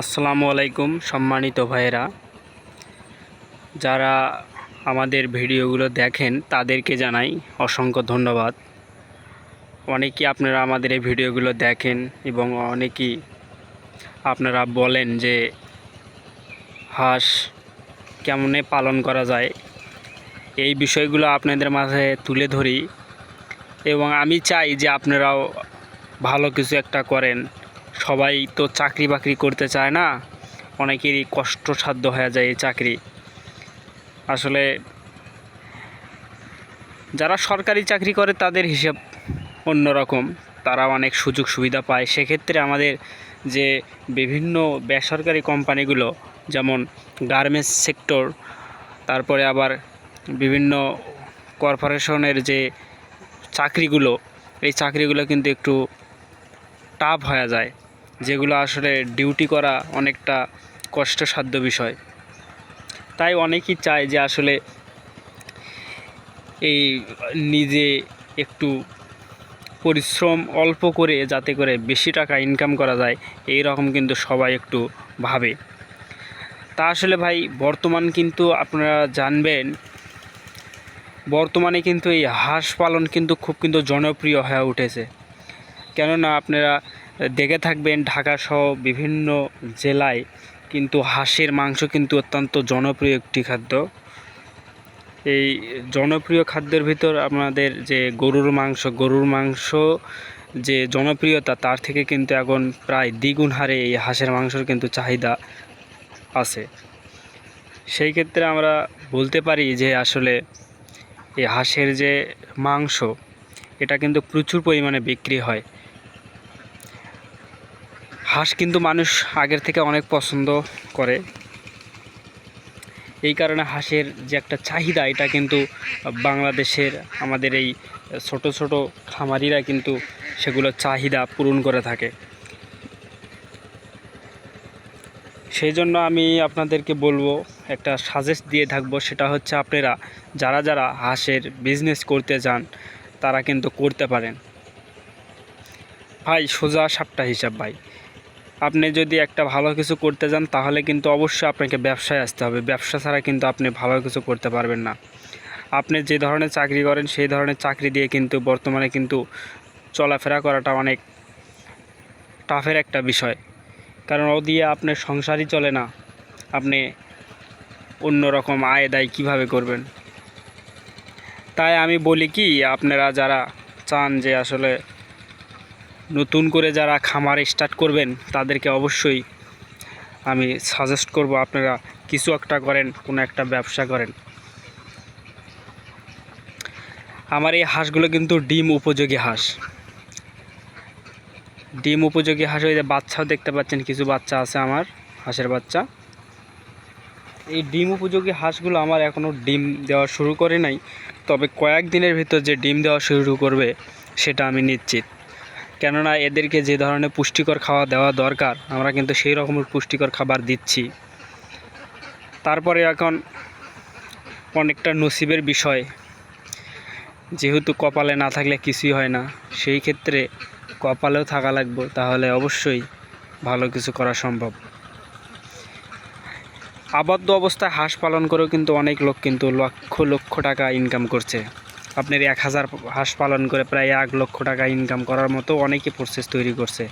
আসসালামু আলাইকুম সম্মানিত ভাইয়েরা। যারা আমাদের ভিডিওগুলো দেখেন, তাদেরকে জানাই অসংখ্য ধন্যবাদ। অনেকেই আপনারা আমাদের এই ভিডিওগুলো দেখেন এবং অনেকেই আপনারা বলেন যে হাঁস কেমনে পালন করা যায়। এই বিষয়গুলো আপনাদের মাঝে তুলে ধরি এবং আমি চাই যে আপনারাও ভালো কিছু একটা করেন। সবাই তো চাকরি বাকরি করতে চায় না, অনেকেরই কষ্টসাধ্য হয়ে যায় এই চাকরি। আসলে যারা সরকারি চাকরি করে তাদের হিসাব অন্যরকম, তারা অনেক সুযোগ সুবিধা পায়। সেক্ষেত্রে আমাদের যে বিভিন্ন বেসরকারি কোম্পানিগুলো, যেমন গার্মেন্টস সেক্টর, তারপরে আবার বিভিন্ন কর্পোরেশনের যে চাকরিগুলো, এই চাকরিগুলো কিন্তু একটু টাফ হয়ে যায়। যেগুলো আসলে ডিউটি করা অনেকটা কষ্টসাধ্য বিষয়। তাই অনেকেই চায় যে আসলে এই নিজে একটু পরিশ্রম অল্প করে যাতে করে বেশি টাকা ইনকাম করা যায়, এই রকম কিন্তু সবাই একটু ভাবে। তা আসলে ভাই, বর্তমান কিন্তু আপনারা জানবেন, বর্তমানে কিন্তু এই হাঁস পালন কিন্তু খুব কিন্তু জনপ্রিয় হয়ে উঠেছে। কেননা আপনারা দেখে থাকবেন ঢাকা সহ বিভিন্ন জেলায়। কিন্তু হাঁসের মাংস কিন্তু অত্যন্ত জনপ্রিয় একটি খাদ্য। এই জনপ্রিয় খাদ্যের ভিতর আপনাদের যে গরুর মাংস গরুর মাংস যে জনপ্রিয়তা, তার থেকে কিন্তু এখন প্রায় দ্বিগুণ হারে এই হাঁসের মাংসর কিন্তু চাহিদা আছে। সেই ক্ষেত্রে আমরা বলতে পারি যে আসলে এই হাঁসের যে মাংস, এটা কিন্তু প্রচুর পরিমাণে বিক্রি হয়। হাঁস কিন্তু মানুষ আগের থেকে অনেক পছন্দ করে। এই কারণে হাঁসের যে একটা চাহিদা, এটা কিন্তু বাংলাদেশের আমাদের এই ছোট ছোট খামারিরা কিন্তু সেগুলো চাহিদা পূরণ করে থাকে। সেই জন্য আমি আপনাদেরকে বলব, একটা সাজেস্ট দিয়ে থাকব, সেটা হচ্ছে আপনারা যারা যারা হাঁসের বিজনেস করতে চান, তারা কিন্তু করতে পারেন। ভাই, সোজা সাপটা হিসাব ভাই। আপনি যদি একটা ভালো কিছু করতে যান, তাহলে কিন্তু অবশ্যই আপনাকে ব্যবসায় আসতে হবে। ব্যবসা ছাড়া কিন্তু আপনি ভালো কিছু করতে পারবেন না। আপনি যে ধরনের চাকরি করেন, সেই ধরনের চাকরি দিয়ে কিন্তু বর্তমানে কিন্তু চলাফেরা করাটা অনেক টাফের একটা বিষয়। কারণ ও দিয়ে আপনার সংসারই চলে না। আপনি অন্য রকম আয় দায় কীভাবে করবেন? তাই আমি বলি কি, আপনারা যারা চান যে আসলে নতুন করে যারা খামার স্টার্ট করবেন, তাদেরকে অবশ্যই আমি সাজেস্ট করব আপনারা কিছু একটা করেন, কোনো একটা ব্যবসা করেন। আমার এই হাঁসগুলো কিন্তু ডিম উপযোগী হাঁস। ডিম উপযোগী হাঁস ওই যে বাচ্চাও দেখতে পাচ্ছেন, কিছু বাচ্চা আছে আমার, হাঁসের বাচ্চা। এই ডিম উপযোগী হাঁসগুলো আমার এখনও ডিম দেওয়া শুরু করে নাই, তবে কয়েক দিনের ভিতর যে ডিম দেওয়া শুরু করবে, সেটা আমি নিশ্চিত। কেননা এদেরকে যে ধরনের পুষ্টিকর খাওয়া দেওয়া দরকার, আমরা কিন্তু সেই রকমের পুষ্টিকর খাবার দিচ্ছি। তারপরে এখন অনেকটা নসিবের বিষয়। যেহেতু কপালে না থাকলে কিছুই হয় না, সেই ক্ষেত্রে কপালেও থাকা লাগবে, তাহলে অবশ্যই ভালো কিছু করা সম্ভব। আবদ্ধ অবস্থায় হাঁস পালন করেও কিন্তু অনেক লোক কিন্তু লক্ষ লক্ষ টাকা ইনকাম করছে। আপনার এক হাজার হাঁস পালন করে প্রায় এক লক্ষ টাকা ইনকাম করার মতো অনেকে প্রসেস তৈরি করছে।